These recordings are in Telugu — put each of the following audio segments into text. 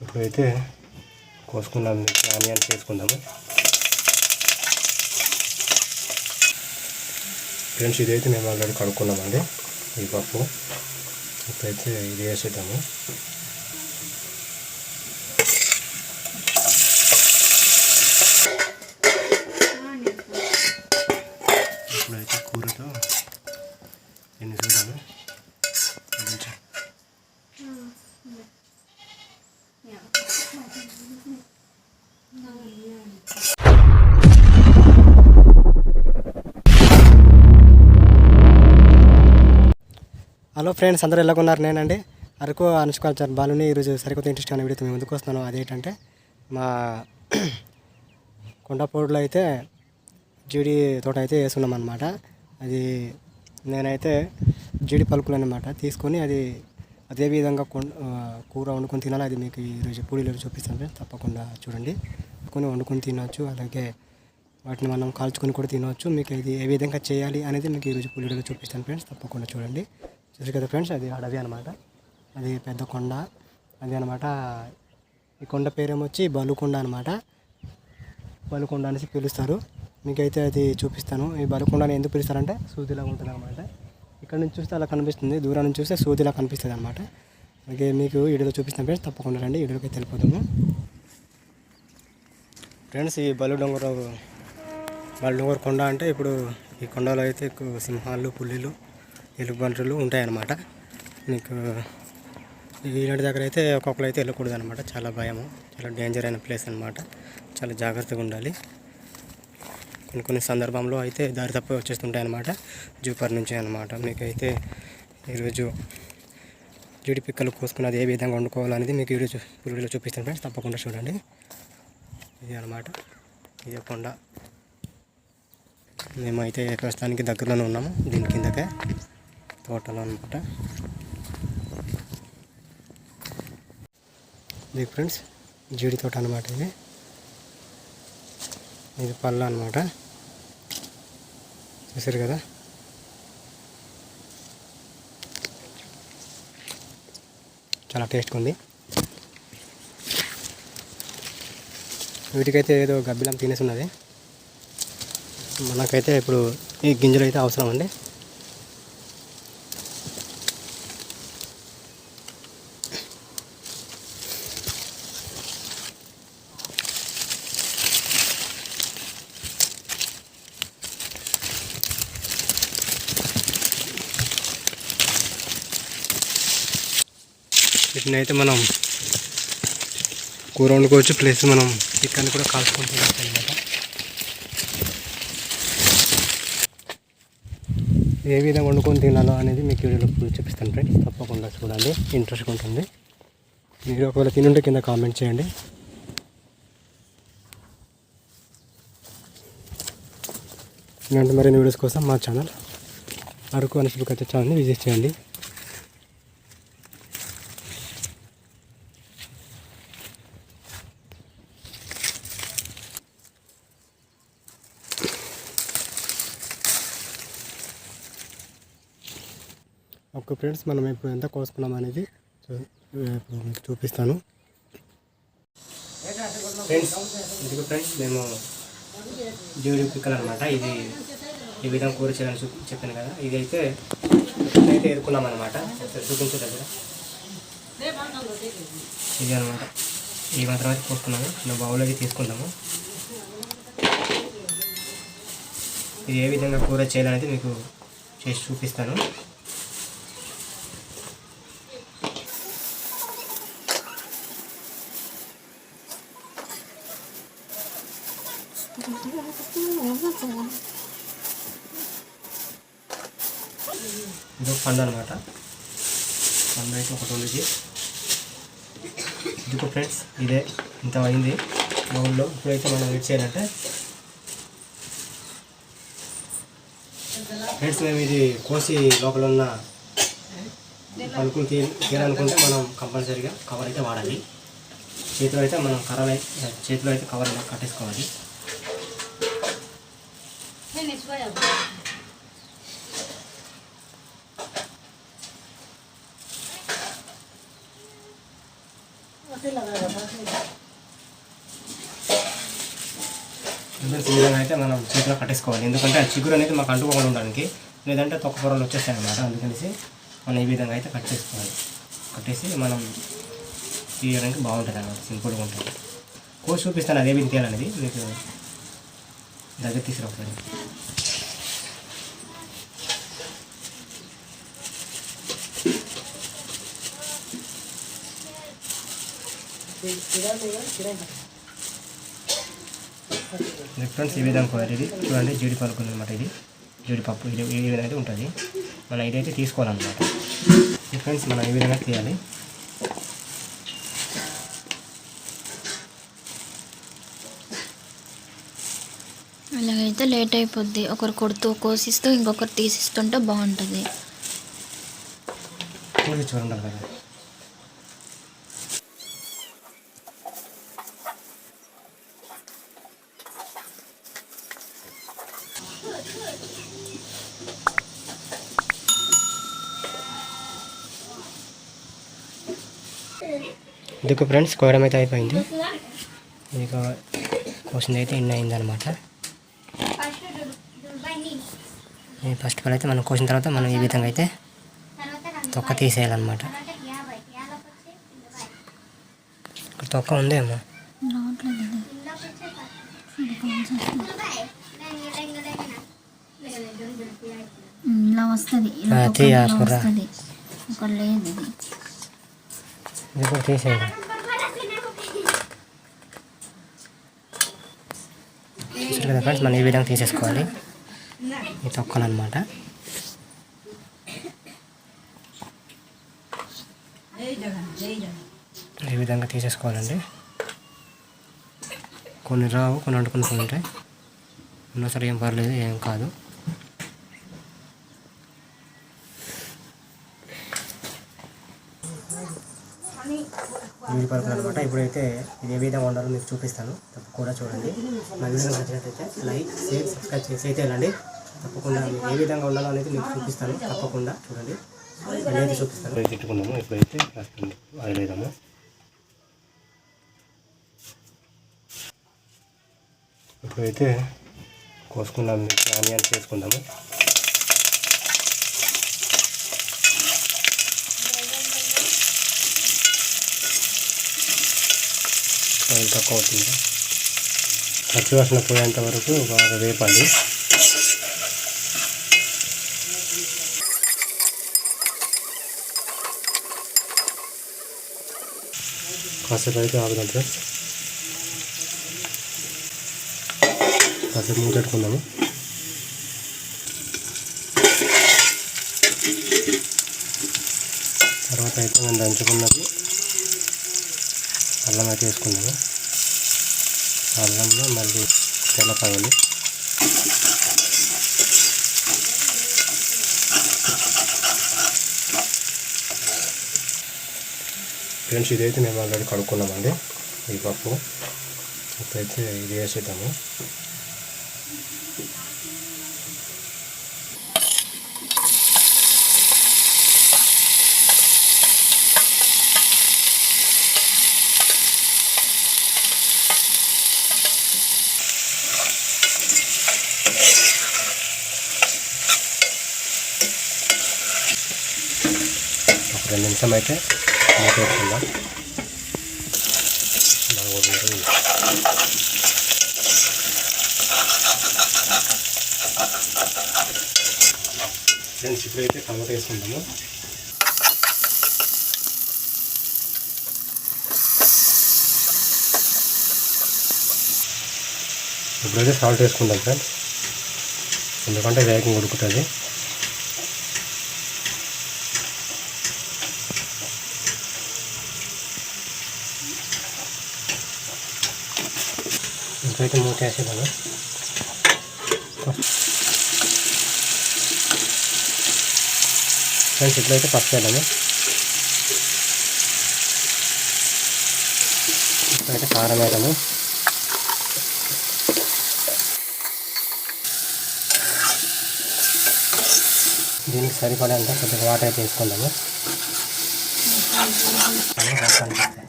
ఇప్పుడైతే కోసుకున్నాం ఆనియన్స్ వేసుకుందాము ఫ్రెండ్స్ ఇదైతే మేము ఆల్రెడీ కడుక్కున్నామండి ఈ పప్పు. ఇప్పుడైతే ఇది వేసేద్దాము. ఇప్పుడైతే కూరతో ఎన్ని చూద్దాము? ఫ్రెండ్స్ అందరూ ఎలా ఉన్నారు? నేనండి. అరకు అనుష్కల్చర్ బాలుని ఈరోజు సరికొత్త ఇంట్రెస్ట్ అనే వీడియో మేము ముందుకు వస్తున్నాను. అదేంటంటే మా కొండపోడులో అయితే జీడి తోట అయితే వేసుకున్నాం అనమాట అది నేనైతే జీడి పలుకులు అనమాట తీసుకొని అది అదే విధంగా కొం కూర వండుకొని తినాలి. అది మీకు ఈరోజు పూడిలో చూపిస్తాను ఫ్రెండ్స్. తప్పకుండా చూడండి. కొన్ని వండుకొని తినవచ్చు అలాగే వాటిని మనం కాల్చుకొని కూడా తినవచ్చు మీకు ఇది ఏ విధంగా చేయాలి అనేది మీకు ఈరోజు పులిడలో చూపిస్తాను ఫ్రెండ్స్. తప్పకుండా చూడండి. చూసి కదా ఫ్రెండ్స్ అది అడవి అనమాట అది పెద్ద కొండ. అది అనమాట ఈ కొండ పేరేమొచ్చి బలుకొండ అనమాట బలుకొండ అనేసి పిలుస్తారు. మీకైతే అది చూపిస్తాను. ఈ బలుకొండని ఎందుకు పిలుస్తారంటే సూదిలా ఉంటుంది అనమాట ఇక్కడ నుంచి చూస్తే అలా కనిపిస్తుంది. దూరం నుంచి చూస్తే సూదిలా కనిపిస్తుంది అనమాట అలాగే మీకు వీడియోలో చూపిస్తాను ఫ్రెండ్స్. తప్పకుండా రండి. వీడియోకి వెళ్ళిపోతాము ఫ్రెండ్స్ ఈ బలు డొంగర బలు డొంగర కొండ అంటే ఇప్పుడు ఈ కొండలో అయితే సింహాలు పులిలు ఎలుగుబంట్లు ఉంటాయన్నమాట. మీకు ఇలాంటి దగ్గర అయితే ఒక్కొక్కరు అయితే వెళ్ళకూడదు అనమాట చాలా భయము చాలా డేంజర్ అయిన ప్లేస్ అనమాట చాలా జాగ్రత్తగా ఉండాలి. కొన్ని కొన్ని సందర్భంలో అయితే దారి తప్ప వచ్చేస్తుంటాయి అనమాట జూపర్ నుంచి అనమాట మీకైతే ఈరోజు జీడి పిక్కలు కోసుకున్నది ఏ విధంగా వండుకోవాలనేది మీకు వీడియో చూ- వీడియోలో చూపిస్తాను ఫ్రెండ్స్. తప్పకుండా చూడండి. ఇది అనమాట ఇది కొండ. మేమైతే ప్రస్తుతానికి దగ్గరలోనే ఉన్నాము. దీని కిందకే. తోటలు అనమాట ఇది ఫ్రెండ్స్ జీడి తోట అనమాట ఇది. ఇది పళ్ళ అనమాట చూసారు కదా? చాలా టేస్ట్గా ఉంది. వీటికైతే ఏదో గబ్బిలం తినేసి ఉన్నది. మనకైతే ఇప్పుడు ఈ గింజలు అయితే అవసరం అండి. వీటిని అయితే మనం కూర వండుకోవచ్చు. ప్లస్ మనం చికెన్ కూడా కాల్చుకొని తినచ్చు అనమాట ఏ విధంగా వండుకొని తినాలో అనేది మీకు వీడియోలో ఇప్పుడు చూపిస్తాను ఫ్రెండ్స్ తప్పకుండా చూడండి. ఇంట్రెస్ట్గా ఉంటుంది. మీరు ఒకవేళ తినుంటే కింద కామెంట్ చేయండి. ఇలాంటి మరిన్ని వీడియోస్ కోసం మా ఛానల్ అరకు అనుష్బుక్ అయితే ఛానల్ని విజిట్ చేయండి ఓకే ఫ్రెండ్స్ మనం ఇప్పుడు ఎంత కోసుకున్నాం అనేది చూపిస్తాను. ఫ్రెండ్స్ ఇదిగో ఫ్రెండ్స్ మేము జీడి పిక్కలు అనమాట ఇది ఈ విధంగా కూర చేయాలని చూపి చెప్పాను కదా. ఇది అయితే అయితే ఎదుర్కొన్నాం అనమాట చూపించే దగ్గర. ఇది అనమాట ఈ మాత్రం అయితే కోసుకున్నాము చిన్న బౌల్ అయితే తీసుకుందాము. ఇది ఏ విధంగా కూర చేయాలనేది మీకు చేసి చూపిస్తాను. ఇది ఒక పండు అనమాట పండు అయితే ఒకటి ఉంది ఇదిగో ఫ్రెండ్స్ ఇదే. ఇంత అయింది. బౌల్లో ఇప్పుడైతే మనం వెయిట్ చేయాలంటే ఫ్రెండ్స్ మేము ఇది కోసి లోపల ఉన్న పలుకులు తీ తీయాలనుకుంటే మనం కంపల్సరీగా కవర్ అయితే వాడాలి. చేతిలో అయితే మనం కర్రలు అయితే చేతిలో అయితే కవర్ కట్టేసుకోవాలి. ఫ్రెండ్స్ ఈ విధంగా అయితే మనం చేతిలో కట్టేసుకోవాలి. ఎందుకంటే ఆ చిగురు అనేది మాకు అంటుకోకుండా ఉండడానికి లేదంటే తొక్క పొరలు వచ్చేస్తాయి అన్నమాట. అందుకనేసి మనం ఈ విధంగా అయితే కట్ చేసుకోవాలి. కట్టేసి మనం తీయడానికి బాగుంటుంది అన్నమాట. సింపుల్గా ఉంటుంది. కోసి చూపిస్తాను అదే విధంగా తీయాలనేది మీకు దగ్గర తీసుకురావాలి ఇది ఫ్రెండ్స్ ఈ విధంగా ఇది. చూడండి జీడి పలుకు అనమాట ఇది. జీడిపప్పు ఇది ఈ విధంగా అయితే ఉంటుంది. మనం ఇదైతే తీసుకోవాలన్నమాట. ఫ్రెండ్స్ మనం ఈ విధంగా తీయాలి. అలాగైతే లేట్ అయిపోద్ది. ఒకరు కొడుతూ కోసిస్తూ ఇంకొకరు తీసిస్తుంటే బాగుంటుంది. చూడండి కదా ఇదిగో ఫ్రెండ్స్ కోయడం అయితే అయిపోయింది. ఇక కోసింది అయితే ఇన్ని అయిందనమాట ఈ ఫస్ట్ ఆఫ్ ఆల్ అయితే మనం కోసిన తర్వాత మనం ఈ విధంగా అయితే తొక్క తీసేయాలన్నమాట. ఇక్కడ తొక్క ఉందేమో? ఇలా. వస్తుంది. ఇక్కడ లేదు ఇది కూడా తీసేయాలి చూసారు కదా ఫ్రెండ్స్ మనం ఈ విధంగా తీసేసుకోవాలి ఈ తొక్కలు అనమాట ఈ విధంగా తీసేసుకోవాలండి కొన్ని రావు కొన్ని వండుకుని ఉంటాయి ఉన్నా ఏం పర్లేదు ఏం కాదు వీడి పరుపులు అనమాట ఇప్పుడైతే ఇది ఏ విధంగా ఉండాలో మీకు చూపిస్తాను. తప్పకుండా చూడండి. నా వీడియో నచ్చినట్లయితే లైక్ షేర్ సబ్స్క్రైబ్ చేసి అయితే వెళ్ళండి. తప్పకుండా మీకు ఏ విధంగా ఉండాలో అనేది మీకు చూపిస్తాను. తప్పకుండా చూడండి. నేనైతే చూపిస్తాను. తిట్టుకున్నాము ఇప్పుడైతే వదిలేదాము ఇప్పుడైతే కోసుకున్నాం ఆనియన్స్ చేసుకుందాము. ఆయిల్ తక్కువ అవుతుంది పచ్చివాసన పోయేంత వరకు బాగా వేపాలి. కాసేపు అయితే ఆగుదాం ఫ్రెండ్స్. కాసేపు మూతెట్టుకుందాము తర్వాత అయితే మనం దంచుకున్నది అల్లం అయితే వేసుకున్నాము అల్లంలో మళ్ళీ తెల్లపాయలు. ఫ్రెండ్స్ ఇదైతే మేము ఆల్రెడీ కడుక్కున్నామండి ఈ పప్పు. ఇప్పుడైతే ఇది వేసేద్దాము. రెండు నిమిషం అయితే మూత వేసుకుందాం ఫ్రెండ్స్ ఇప్పుడైతే టమాటా వేసుకుంటాము ఇప్పుడైతే సాల్ట్ వేసుకుంటాం ఫ్రెండ్స్. ఎందుకంటే వేగంగా ఉడుకుతుంది. ఇంకైతే మూత వేసేదాము ఫ్రెండ్స్ ఇప్పుడైతే పసుపు వేద్దాము. ఇప్పుడైతే కారం వేద్దాము. దీనికి సరిపడేంత కొద్దిగా వాటర్ అయితే వేసుకుందాము అన్నీ బాగా కనిపిస్తాయి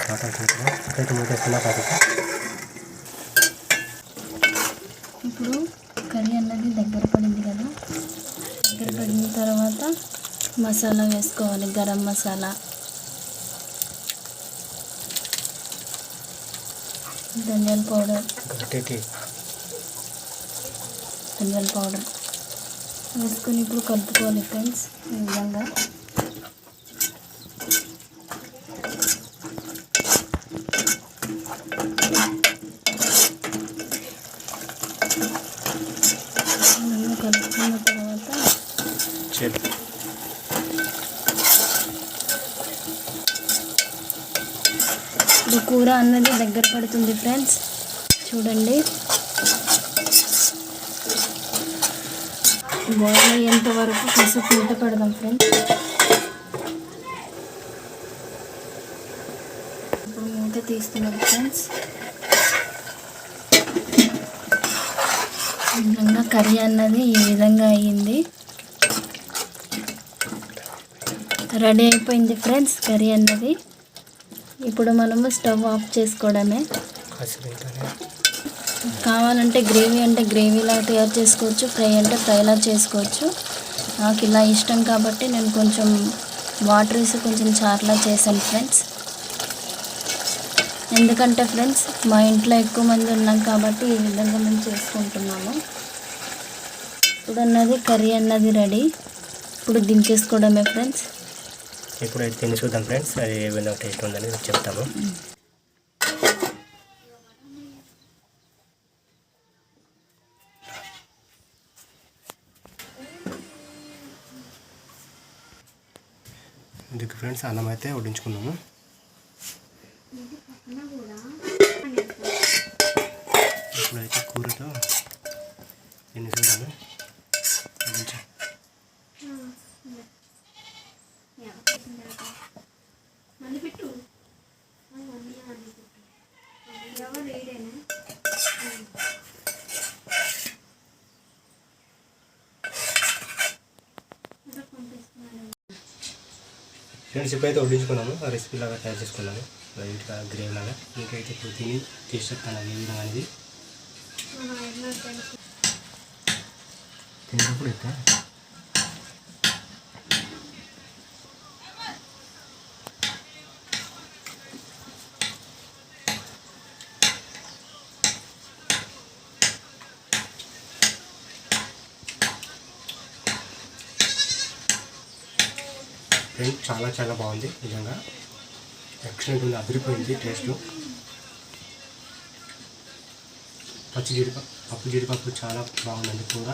కాల్చుకుంటున్నాం మూటేస్తున్నా కాకపోతే ఇప్పుడు కర్రీ అన్నది దగ్గర పడింది కదా. దగ్గర పడిన తర్వాత మసాలా వేసుకోవాలి గరం మసాలా. ధనియాల పౌడర్. ధనియాల పౌడర్. వేసుకొని ఇప్పుడు కలుపుకోవాలి ఫ్రెండ్స్ ఈ విధంగా ఈ విధంగా కలుపుకున్న తర్వాత చేతి ఇప్పుడు కూర అన్నది దగ్గర పడుతుంది ఫ్రెండ్స్. చూడండి. బాయిల్ అయ్యేంత వరకు కాసేపు మూత పెడదాం ఫ్రెండ్స్. ఇప్పుడు మూత తీస్తున్నాం ఫ్రెండ్స్. విధంగా కర్రీ అన్నది ఈ విధంగా అయ్యింది. రెడీ అయిపోయింది ఫ్రెండ్స్ కర్రీ అన్నది. ఇప్పుడు మనము స్టవ్ ఆఫ్ చేసుకోవడమే. కావాలంటే గ్రేవీ అంటే గ్రేవీలా తయారు చేసుకోవచ్చు ఫ్రై అంటే ఫ్రైలా చేసుకోవచ్చు. నాకు ఇలా ఇష్టం కాబట్టి నేను కొంచెం వాటర్ వేసి కొంచెం చార్లా చేశాను ఫ్రెండ్స్. ఎందుకంటే ఫ్రెండ్స్ మా ఇంట్లో ఎక్కువ మంది ఉన్నాం కాబట్టి ఈ విధంగా మేము చేసుకుంటున్నాము. ఇప్పుడు అన్నది కర్రీ అన్నది రెడీ. ఇప్పుడు దించేసుకోవడమే ఫ్రెండ్స్. ఇప్పుడు తిని చూద్దాం ఫ్రెండ్స్. అది ఏ విధంగా టేస్ట్ ఉందని చెప్తాము. ఇందుకు ఫ్రెండ్స్ అన్నం అయితే వడ్డించుకున్నాము. ఇప్పుడైతే కూరతో తిని చూద్దాము. ఫ్రెండ్స్ ఇప్పుడైతే వడ్డించుకున్నాము. ఆ రెసిపీ లాగా తయారు చేసుకున్నాము. లైట్గా గ్రేవీ లాగా. మీకైతే ఇప్పుడు తిని టేస్ట్ చెప్తాను అది ఏ విధంగా అనేది తిన్నప్పుడు అయితే ఫ్రెండ్ చాలా చాలా బాగుంది నిజంగా. ఎక్సలెంట్ ఉంది అదిరిపోయింది టేస్ట్ పచ్చి జీడిపప్పు పప్పు జీడిపప్పు చాలా బాగుందండి కూర.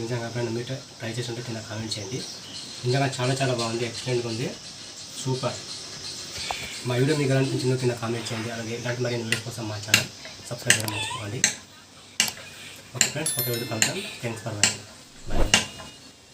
నిజంగా ఎప్పుడైనా మీరు ట్రై చేసి ఉంటే కింద కామెంట్ చేయండి. నిజంగా చాలా చాలా బాగుంది ఎక్సలెంట్గా ఉంది. సూపర్ మా వీడియో మీకు ఎలా అనిపించిందో కింద కామెంట్ చేయండి. అలాగే ఇలాంటి మరిన్ని వీడియోస్ కోసం మా ఛానల్ సబ్స్క్రైబ్ చేయడం ఓకే ఫ్రెండ్స్ ఒక వీడియో కలుద్దాం. Thanks for watching